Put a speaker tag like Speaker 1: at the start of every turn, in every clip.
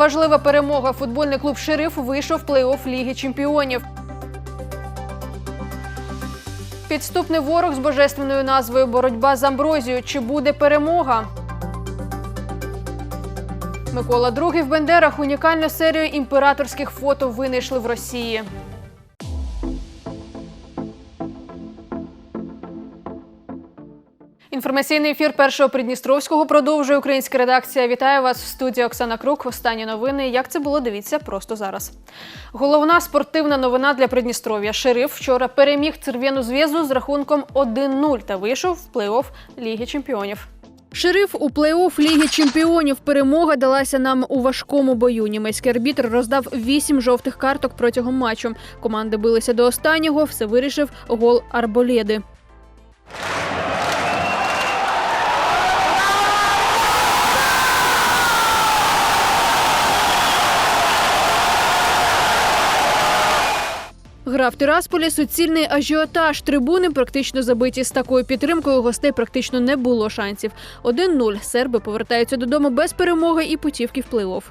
Speaker 1: Важлива перемога. Футбольний клуб Шериф вийшов в плей-офф Ліги Чемпіонів. Підступний ворог з божественною назвою Боротьба з Амброзією. Чи буде перемога? Микола II в Бендерах унікальну серію імператорських фото винайшли в Росії. Інформаційний ефір першого Придністровського продовжує українська редакція. Вітаю вас в студії Оксана Крук. Останні новини. Як це було, дивіться просто зараз. Головна спортивна новина для Придністров'я. Шериф вчора переміг Церв'яну зв'язу з рахунком 1-0 та вийшов в плей-офф Ліги Чемпіонів. Шериф у плей-офф Ліги Чемпіонів. Перемога далася нам у важкому бою. Німецький арбітр роздав вісім жовтих карток протягом матчу. Команди билися до останнього. Все вирішив гол Арболєди. Гра в Тирасполі суцільний ажіотаж. Трибуни практично забиті. З такою підтримкою гостей практично не було шансів. 1-0. Серби повертаються додому без перемоги і путівки в плей-офф.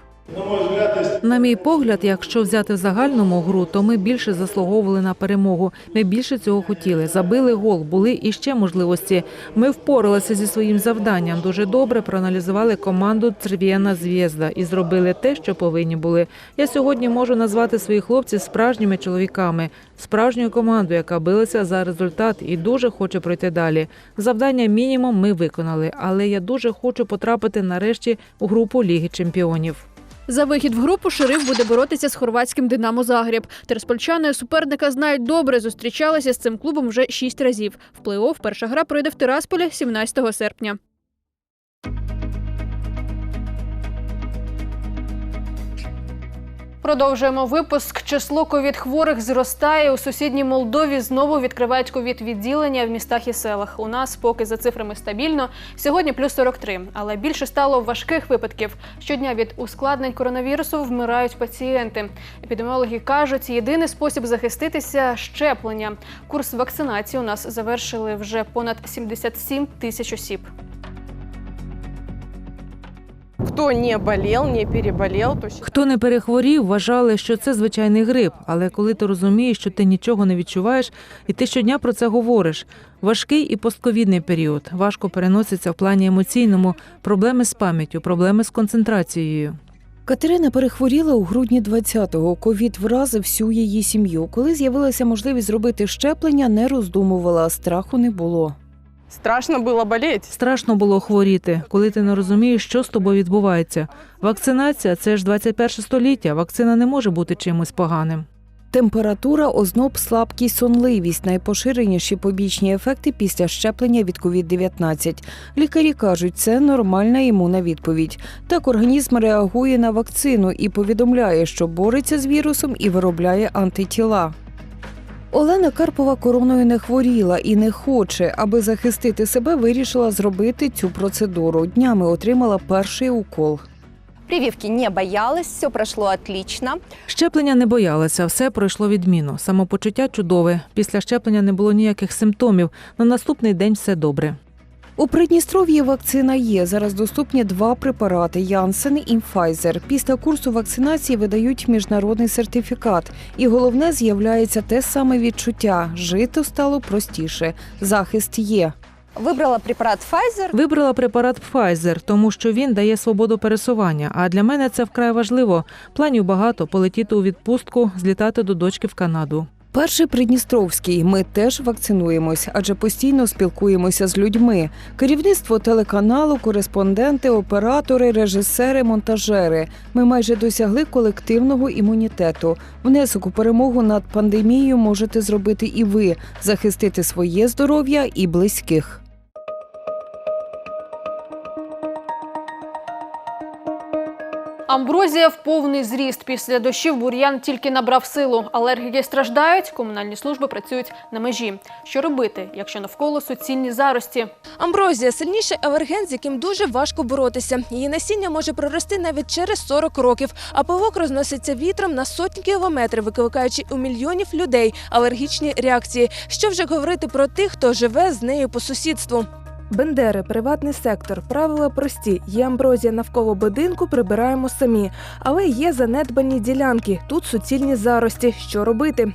Speaker 2: На мій погляд, якщо взяти в загальному гру, то ми більше заслуговували на перемогу. Ми більше цього хотіли. Забили гол, були і ще можливості. Ми впоралися зі своїм завданням. Дуже добре проаналізували команду Церв'яна Зв'язда і зробили те, що повинні були. Я сьогодні можу назвати своїх хлопців справжніми чоловіками, справжньою командою, яка билася за результат і дуже хоче пройти далі. Завдання мінімум ми виконали, але я дуже хочу потрапити нарешті у групу Ліги Чемпіонів.
Speaker 1: За вихід в групу шериф буде боротися з хорватським Динамо Загреб. Терспольчани суперника знають добре. Зустрічалися з цим клубом вже шість разів. В плей-офф перша гра пройде в Тирасполі 17 серпня. Продовжуємо випуск. Число ковід-хворих зростає. У сусідній Молдові знову відкривають ковід-відділення в містах і селах. У нас поки за цифрами стабільно. Сьогодні плюс 43, але більше стало важких випадків. Щодня від ускладнень коронавірусу вмирають пацієнти. Епідеміологи кажуть, єдиний спосіб захиститися щеплення. Курс вакцинації у нас завершили вже понад 77 тисяч осіб.
Speaker 3: Кто не болел, не переболел, то
Speaker 2: Хто не перехворів, вважали, що це звичайний грип. Але коли ти розумієш, що ти нічого не відчуваєш, і ти щодня про це говориш. Важкий і постковідний період важко переноситься в плані емоційному, проблеми з пам'яттю, проблеми з концентрацією.
Speaker 4: Катерина перехворіла у грудні 20-го. Ковід вразив всю її сім'ю. Коли з'явилася можливість зробити щеплення, не роздумувала, страху не було.
Speaker 3: Страшно было болеть.
Speaker 2: Страшно було хворіти, коли ти не розумієш, що з тобою відбувається. Вакцинація це ж 21 століття. Вакцина не може бути чимось поганим.
Speaker 4: Температура, озноб, слабкість, сонливість найпоширеніші побічні ефекти після щеплення від COVID-19. Лікарі кажуть, це нормальна імунна відповідь. Так організм реагує на вакцину і повідомляє, що бореться з вірусом і виробляє антитіла. Олена Карпова короною не хворіла і не хоче, аби захистити себе, вирішила зробити цю процедуру. Днями отримала перший укол.
Speaker 5: Прививки не боялась, все пройшло отлично.
Speaker 2: Щеплення не боялася, все пройшло відмінно. Самопочуття чудове. Після щеплення не було ніяких симптомів. На наступний день все добре.
Speaker 4: У Придністров'ї вакцина є. Зараз доступні два препарати Янсен і Pfizer. Після курсу вакцинації видають міжнародний сертифікат. І головне з'являється те саме відчуття. Жити стало простіше. Захист є.
Speaker 5: Выбрала препарат Pfizer.
Speaker 2: Вибрала препарат Pfizer, тому що він дає свободу пересування. А для мене це вкрай важливо. Планів багато полетіти у відпустку, злітати до дочки в Канаду.
Speaker 4: Перший Придністровський. Ми теж вакцинуємось, адже постійно спілкуємося з людьми. Керівництво телеканалу, кореспонденти, оператори, режисери, монтажери. Ми майже досягли колективного імунітету. Внесок у перемогу над пандемією можете зробити і ви захистити своє здоров'я і близьких.
Speaker 1: Амброзія в повний зріст. Після дощів бур'ян тільки набрав силу. Алергіки страждають, комунальні служби працюють на межі. Що робити, якщо навколо суцільні зарості?
Speaker 6: Амброзія сильніший алерген, з яким дуже важко боротися. Її насіння може прорости навіть через 40 років, а павук розноситься вітром на сотні кілометрів, викликаючи у мільйонів людей алергічні реакції. Що вже говорити про тих, хто живе з нею по сусідству? Бендери, приватний сектор. Правила прості. Є амброзія навколо будинку, прибираємо самі. Але є занедбані ділянки. Тут суцільні зарості. Що робити?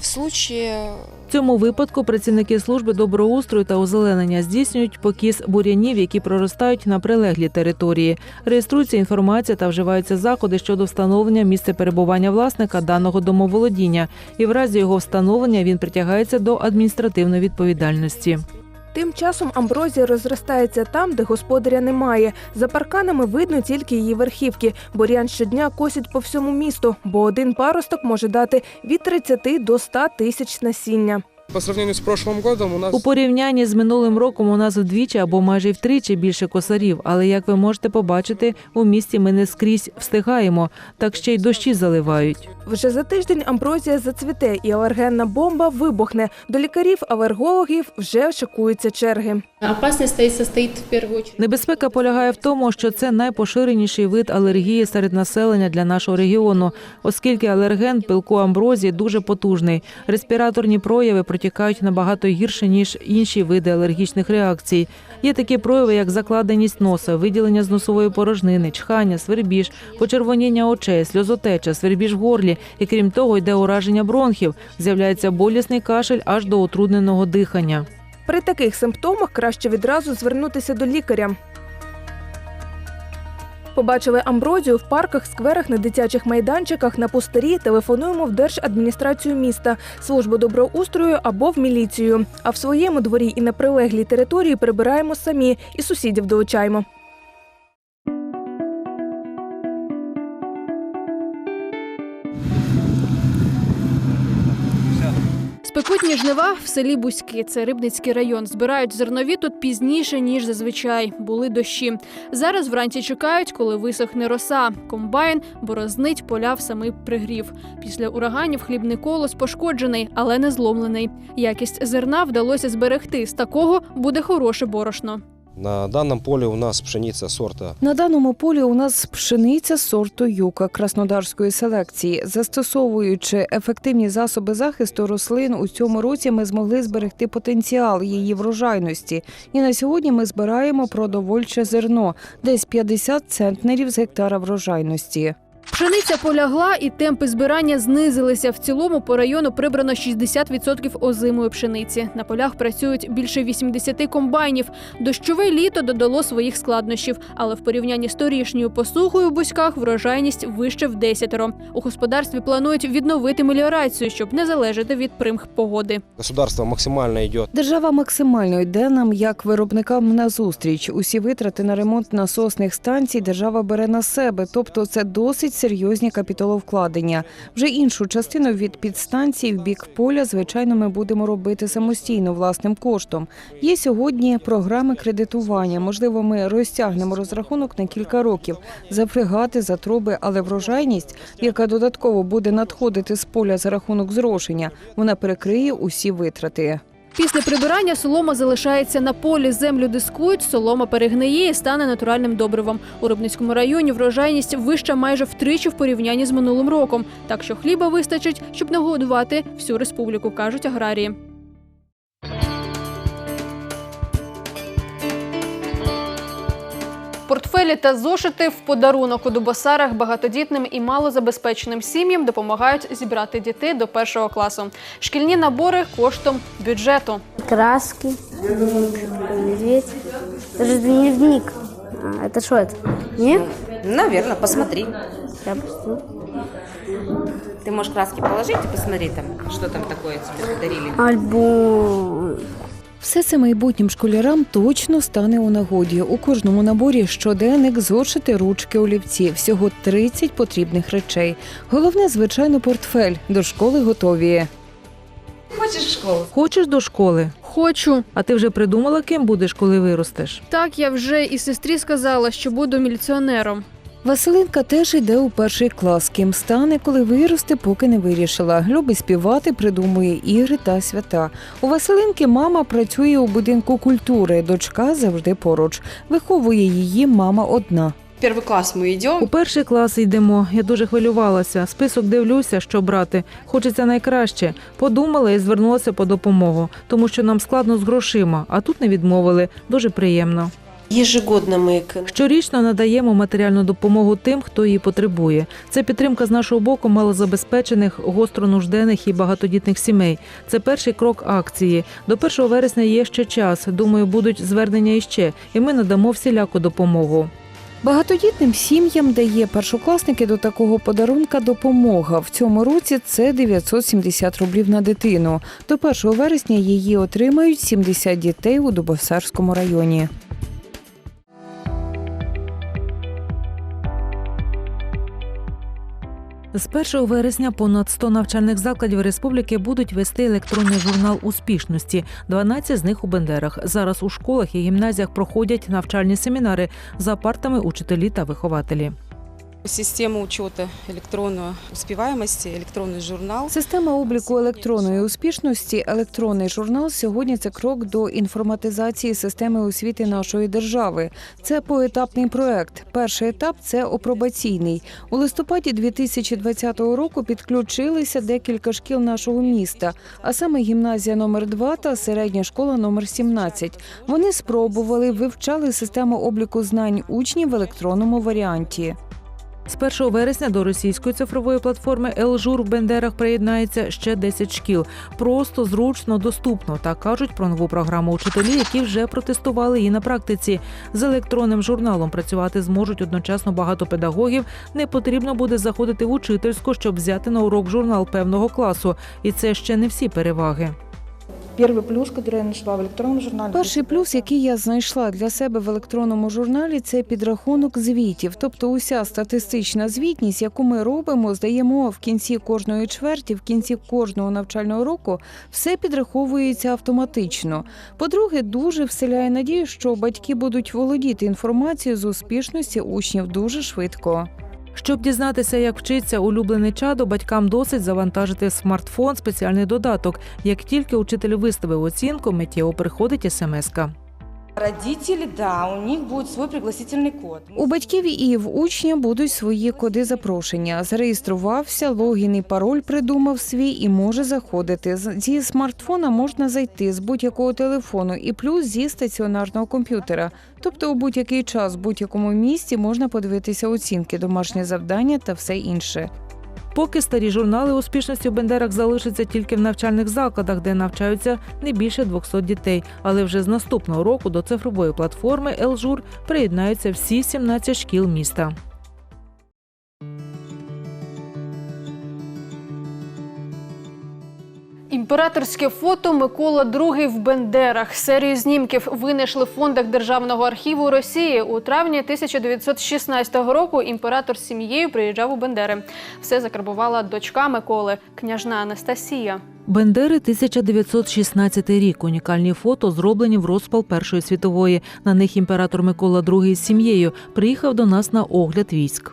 Speaker 7: В случае
Speaker 2: В цьому випадку працівники служби доброустрою та озеленення здійснюють покіс бур'янів, які проростають на прилеглій території. Реєструється інформація та вживаються заходи щодо встановлення місця перебування власника даного домоволодіння, і в разі його встановлення він притягається до адміністративної відповідальності.
Speaker 6: Тим часом амброзія розростається там, де господаря немає. За парканами видно тільки її верхівки. Бур'ян щодня косять по всьому місту, бо один паросток може дати від 30 до 100 тисяч насіння.
Speaker 8: По сравнению с прошлым годом у нас
Speaker 2: У порівнянні з минулим роком у нас вдвічі або майже втричі більше косарів. Але як ви можете побачити, у місті ми не скрізь встигаємо, так ще й дощі заливають.
Speaker 6: Вже за тиждень амброзія зацвіте, і алергенна бомба вибухне. До лікарів-алергологів вже шикуються черги.
Speaker 9: Опасность стоит, состоит в первую очередь
Speaker 2: Небезпека полягає в тому, що це найпоширеніший вид алергії серед населення для нашого регіону, оскільки алерген пилку амброзії дуже потужний. Респіраторні прояви протікають набагато гірше ніж інші види алергічних реакцій. Є такі прояви, як закладеність носа, виділення з носової порожнини, чхання, свербіж, почервоніння очей, сльозотеча, свербіж в горлі. І крім того, йде ураження бронхів, з'являється болісний кашель аж до утрудненого дихання.
Speaker 6: При таких симптомах краще відразу звернутися до лікаря. Побачили амброзію в парках, скверах, на дитячих майданчиках, на пустирі. Телефонуємо в держадміністрацію міста, службу доброустрою або в міліцію. А в своєму дворі і на прилеглій території прибираємо самі і сусідів долучаємо.
Speaker 1: Спекутні жнива в селі Бузьки, це Рибницький район. Збирають зернові тут пізніше, ніж зазвичай. Були дощі. Зараз вранці чекають, коли висохне роса. Комбайн борознить поля в самий пригрів. Після ураганів хлібний колос пошкоджений, але не зломлений. Якість зерна вдалося зберегти. З такого буде хороше борошно.
Speaker 10: На даному полі у нас пшениця сорта
Speaker 4: На даному полі у нас пшениця сорту юка краснодарської селекції. Застосовуючи ефективні засоби захисту рослин, у цьому році ми змогли зберегти потенціал її врожайності. І на сьогодні ми збираємо продовольче зерно, десь 50 центнерів з гектара врожайності.
Speaker 1: Пшениця полягла, і темпи збирання знизилися. В цілому по району прибрано 60% озимої пшениці. На полях працюють більше 80 комбайнів. Дощове літо додало своїх складнощів, але в порівнянні з торішньою посухою в бузьках врожайність вище в десятеро. У господарстві планують відновити меліорацію, щоб не залежати від примх погоди.
Speaker 10: государство максимально идет
Speaker 4: Держава максимально йде нам як виробникам на зустріч. Усі витрати на ремонт насосних станцій держава бере на себе, тобто це досить серйозні капіталовкладення. Вже іншу частину від підстанцій в бік поля, звичайно, ми будемо робити самостійно власним коштом. Є сьогодні програми кредитування. Можливо, ми розтягнемо розрахунок на кілька років за фрегати, за труби, але врожайність, яка додатково буде надходити з поля за рахунок зрошення, вона перекриє усі витрати.
Speaker 1: Після прибирання солома залишається на полі. Землю дискують, солома перегниє і стане натуральним добривом. У Рибницькому районі врожайність вища майже втричі в порівнянні з минулим роком. Так що хліба вистачить, щоб нагодувати всю республіку, кажуть аграрії. Портфелі та зошити в подарунок у Дубосарах багатодітним і малозабезпеченим сім'ям допомагають зібрати дітей до першого класу. Шкільні набори коштом бюджету.
Speaker 11: краски, медведь. Это же дневник. А, это что это? Не?
Speaker 12: Наверное, посмотри.
Speaker 11: Я пусту.
Speaker 12: Ты можешь краски положить и посмотри там, что там такое тебе подарили.
Speaker 11: Альбом.
Speaker 4: Все це майбутнім школярам точно стане у нагоді. У кожному наборі щоденник, зошити, ручки, олівці. Всього 30 потрібних речей. Головне, звичайно, портфель. До школи готові.
Speaker 12: Хочешь в школу?
Speaker 2: Хочеш до школи?
Speaker 1: Хочу.
Speaker 2: А ти вже придумала, ким будеш, коли виростеш?
Speaker 1: Так я вже і сестрі сказала, що буду міліціонером.
Speaker 4: Василинка теж йде у перший клас. Ким стане, коли виросте, поки не вирішила. Любить співати, придумує ігри та свята. У Василинки мама працює у будинку культури. Дочка завжди поруч. Виховує її мама одна.
Speaker 7: Первый класс мы идем.
Speaker 2: У перший клас йдемо. Я дуже хвилювалася. Список дивлюся, що брати. Хочеться найкраще. Подумала і звернулася по допомогу, тому що нам складно з грошима, а тут не відмовили. Дуже приємно. Щорічно надаємо матеріальну допомогу тим, хто її потребує. Це підтримка з нашого боку малозабезпечених, гостро нужденних і багатодітних сімей. Це перший крок акції. До 1 вересня є ще час. Думаю, будуть звернення іще, і ми надамо всіляку допомогу.
Speaker 4: Багатодітним сім'ям дає першокласники до такого подарунка допомога. В цьому році це 970 рублів на дитину. До 1 вересня її отримають 70 дітей у Дубовсарському районі.
Speaker 2: З 1 вересня понад 100 навчальних закладів республіки будуть вести електронний журнал успішності. 12 з них у Бендерах. Зараз у школах і гімназіях проходять навчальні семінари за партами учителі та вихователі.
Speaker 7: Система учета электронной успеваемости, электронный журнал.
Speaker 4: Система обліку електронної успішності, електронний журнал сьогодні це крок до інформатизації системи освіти нашої держави. Це поетапний проект. Перший етап це опробаційний. У листопаді 2020 року підключилися декілька шкіл нашого міста, а саме гімназія номер 2 та середня школа номер 17. Вони спробували вивчали систему обліку знань учнів в електронному варіанті.
Speaker 2: З 1 вересня до російської цифрової платформи «Елжур» в Бендерах приєднається ще 10 шкіл. Просто, зручно, доступно. Так кажуть про нову програму учителі, які вже протестували її на практиці. З електронним журналом працювати зможуть одночасно багато педагогів. Не потрібно буде заходити в учительську, щоб взяти на урок журнал певного класу. І це ще не всі переваги.
Speaker 13: Перший плюс, який я знайшла в електронному журналі.
Speaker 4: Перший плюс, який я знайшла для себе в електронному журналі, це підрахунок звітів. Тобто, уся статистична звітність, яку ми робимо, здаємо в кінці кожної чверті, в кінці кожного навчального року, все підраховується автоматично. По-друге, дуже вселяє надію, що батьки будуть володіти інформацією з успішності учнів дуже швидко.
Speaker 2: Щоб дізнатися, як вчиться улюблений чадо, батькам досить завантажити смартфон спеціальний додаток. Як тільки учитель виставив оцінку, миттєво приходить смс-ка.
Speaker 14: Родители, да, у них будет свой пригласительный код.
Speaker 4: У батьків і в учня будуть свої коди запрошення. Зареєструвався, логін і пароль придумав свій і може заходити. Зі смартфона можна зайти з будь-якого телефону і плюс зі стаціонарного комп'ютера. Тобто у будь-який час, в будь-якому місці можна подивитися оцінки, домашні завдання та все інше.
Speaker 2: Поки старі журнали успішності в Бендерах залишаться тільки в навчальних закладах, де навчаються не більше 200 дітей. Але вже з наступного року до цифрової платформи «Елжур» приєднаються всі 17 шкіл міста.
Speaker 1: Імператорське фото Микола II в Бендерах. Серію знімків винайшли в фондах Державного архіву Росії. У травні 1916 року імператор з сім'єю приїжджав у Бендери. Все закарбувала дочка Миколи, княжна Анастасія.
Speaker 2: Бендери 1916 рік. Унікальні фото зроблені в розпал Першої світової. На них імператор Микола II з сім'єю приїхав до нас на огляд військ.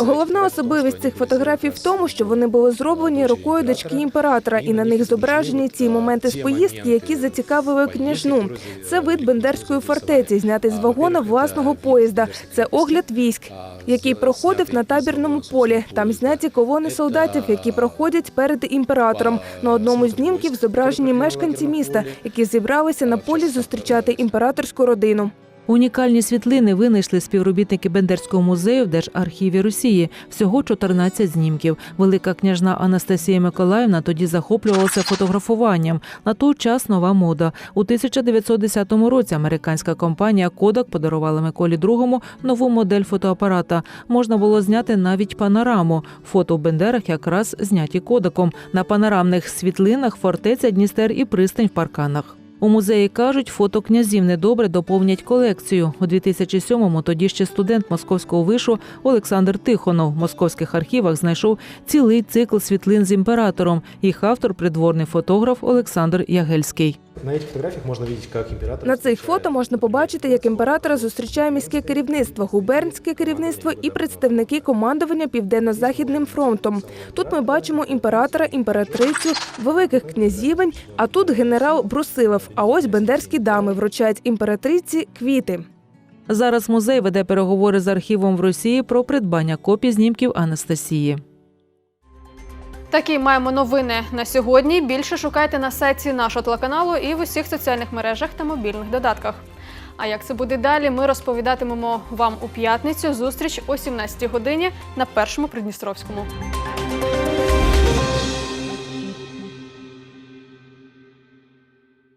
Speaker 6: Головна особливість цих фотографій в тому, що вони були зроблені рукою дочки імператора, і на них зображені ці моменти з поїздки, які зацікавили княжну. Це вид бендерської фортеці, знятий з вагона власного поїзда. Це огляд військ, який проходив на табірному полі. Там зняті колони солдатів, які проходять перед імператором. На одному з знімків зображені мешканці міста, які зібралися на полі зустрічати імператорську родину.
Speaker 2: Унікальні світлини винайшли співробітники Бендерського музею в Держархіві Росії. Всього 14 знімків. Велика княжна Анастасія Миколаївна тоді захоплювалася фотографуванням. На той час нова мода. У 1910 році американська компанія Kodak подарувала Миколі II нову модель фотоапарата. Можна було зняти навіть панораму. Фото в Бендерах якраз зняті Кодаком. На панорамних світлинах фортеця Дністер і пристань в парканах. У музеї кажуть, фото князів недобре доповнять колекцію. У 2007-му тоді ще студент московського вишу Олександр Тихонов в московських архівах знайшов цілий цикл світлин з імператором. Їх автор придворний фотограф Олександр Ягельський.
Speaker 15: На этих фотографиях можно видеть, как император...
Speaker 6: На цих фото можна побачити, як імператора зустрічає міське керівництво, губернське керівництво і представники командування Південно-Західним фронтом. Тут ми бачимо імператора, імператрицю, великих князівень, а тут генерал Брусилов. А ось бендерські дами вручають імператриці квіти.
Speaker 2: Зараз музей веде переговори з архівом в Росії про придбання копій знімків Анастасії.
Speaker 1: Такі маємо новини на сьогодні. Більше шукайте на сайті нашого телеканалу і в усіх соціальних мережах та мобільних додатках. А як це буде далі, ми розповідатимемо вам у п'ятницю. Зустріч о 17 годині на першому Придністровському.